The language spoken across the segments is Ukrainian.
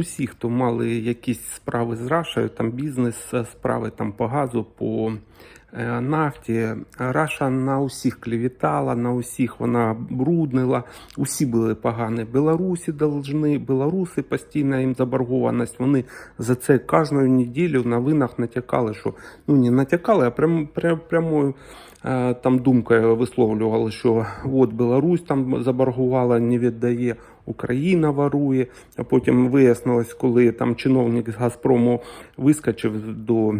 усі, хто мали якісь справи з Рашею, там бізнес, справи там по газу, по е, нафті. Раша на усіх клівітала, на усіх вона бруднила, усі були погані. Білорусі должны, білоруси постійна їм заборгованість. Вони за це кожну неділю на винах натякали, що ну не натякали, а прям, прям, прямою е, там думкою висловлювали, що от Білорусь там заборгувала, не віддає. Україна ворує, а потім вияснилось, коли там чиновник з Газпрому вискочив до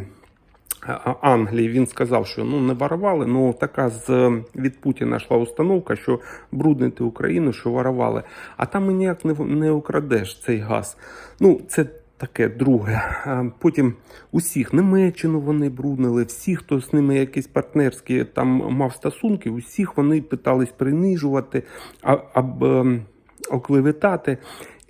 Англії, він сказав, що ну не воровали. Ну така з від Путіна йшла установка, що бруднити Україну, що воровали. А там і ніяк не, не украдеш цей газ. Ну це. Таке друге. Потім усіх Німеччину вони бруднили, всі, хто з ними якісь партнерські там мав стосунки, усіх вони питались принижувати, а, аб, оклеветати.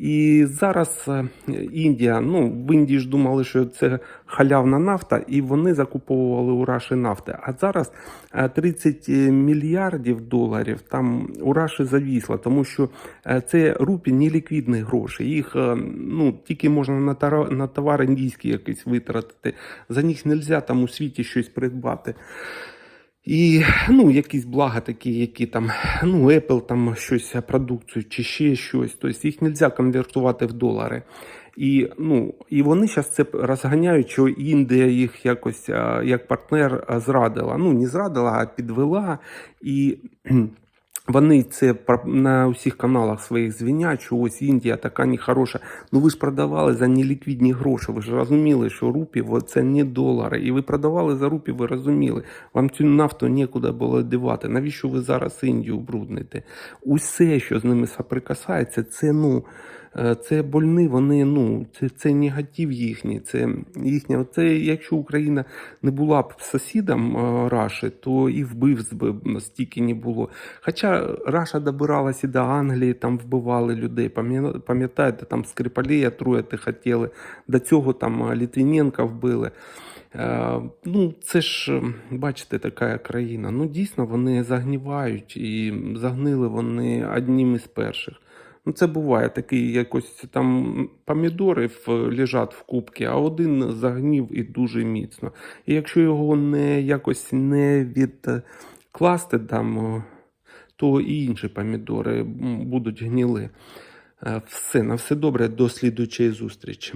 І зараз е, Індія, ну в Індії ж думали, що це халявна нафта, і вони закуповували у Раші нафти. А зараз е, 30 мільярдів доларів там у Раші завісло, тому що е, це рупі неліквідні гроші. Їх е, ну тільки можна на тара- на товар індійський якийсь витратити. За них не можна там у світі щось придбати. І ну, якісь блага такі, які там, ну, Apple там щось, продукцію чи ще щось. Тобто їх не можна конвертувати в долари. І, ну, і вони зараз це розганяють, що Індія їх якось як партнер зрадила. Ну, не зрадила, а підвела. І вони це на усіх каналах своїх звінять, що ось Індія така нехороша. Ну ви ж продавали за неліквідні гроші. Ви ж розуміли, що рупі це не долари. І ви продавали за рупі, ви розуміли. Вам цю нафту нікуди було дивати. Навіщо ви зараз Індію брудните? Усе, що з ними соприкасається, це ну. Е, Це больні, вони ну це, це негатив їхній. Це їхня. Це якщо Україна не була б сусідом е, Раші, то і вбивств би стільки не було. Хоча Раша добиралася до Англії, там вбивали людей. Пам'ятаєте, там Скрипалія трояти хотіли, до цього там Літвіненка вбили. Е, Ну, це ж, бачите, така країна. Ну, дійсно, вони загнівають і загнили вони одним із перших. Ну, це буває такий якось там помідори лежать в кубці, а один загнів і дуже міцно. І якщо його не якось не відкласти там, то і інші помідори будуть гніли. Е, Все, на все добре, до слідуючої зустрічі.